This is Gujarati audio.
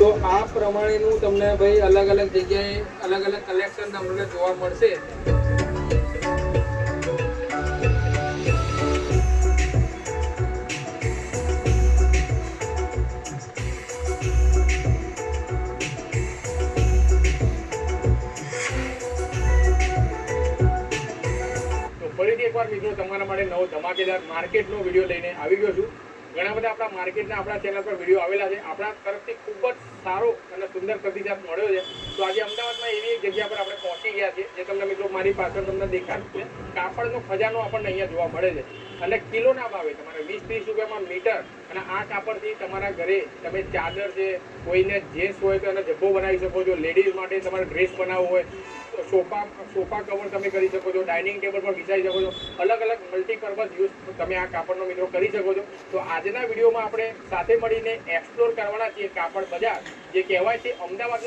તો આ પ્રમાણેનું તમને ભાઈ અલગ અલગ જગ્યાએ અલગ અલગ કલેક્શન તમને જોવા મળશે. ફરીથી એકવાર મિત્રો તમારા માટે નવો ધમાકેદાર માર્કેટનો વીડિયો લઈને આવી ગયો છું. ઘણા બધા આપણા માર્કેટના આપણા ચેનલ પર વીડિયો આવેલા છે. આપણા તરફથી ખૂબ જ સારો અને સુંદર પ્રતિસાદ મળ્યો છે. તો આજે અમદાવાદમાં એવી એક જગ્યા પર આપણે પહોંચી ગયા છીએ, જે તમને મિત્રો મારી પાછળ તમને દેખાતું છે. કાપડનો ખજાનો આપણને અહીંયા જોવા મળે છે અને કિલોના ભાવે તમારે વીસ ત્રીસ રૂપિયામાં મીટર અને આ કાપડથી તમારા ઘરે તમે ચાદર છે, કોઈને જેન્ટ્સ હોય તો એને જબ્બો બનાવી શકો છો, લેડીઝ માટે તમારે ડ્રેસ બનાવવો હોય સોફા સોફા કવર તમે કરી શકો છો ડાઇનિંગ ટેબલ પર વિચારી શકો છો. અલગ અલગ મલ્ટીપર્પઝ યુઝ તમે આ કાપડનો મિત્રો કરી શકો છો. તો આજના વિડીયોમાં આપણે સાથે મળીને એક્સપ્લોર કરવાના છીએ કાપડ બજાર. જે કહેવાય છે અમદાવાદ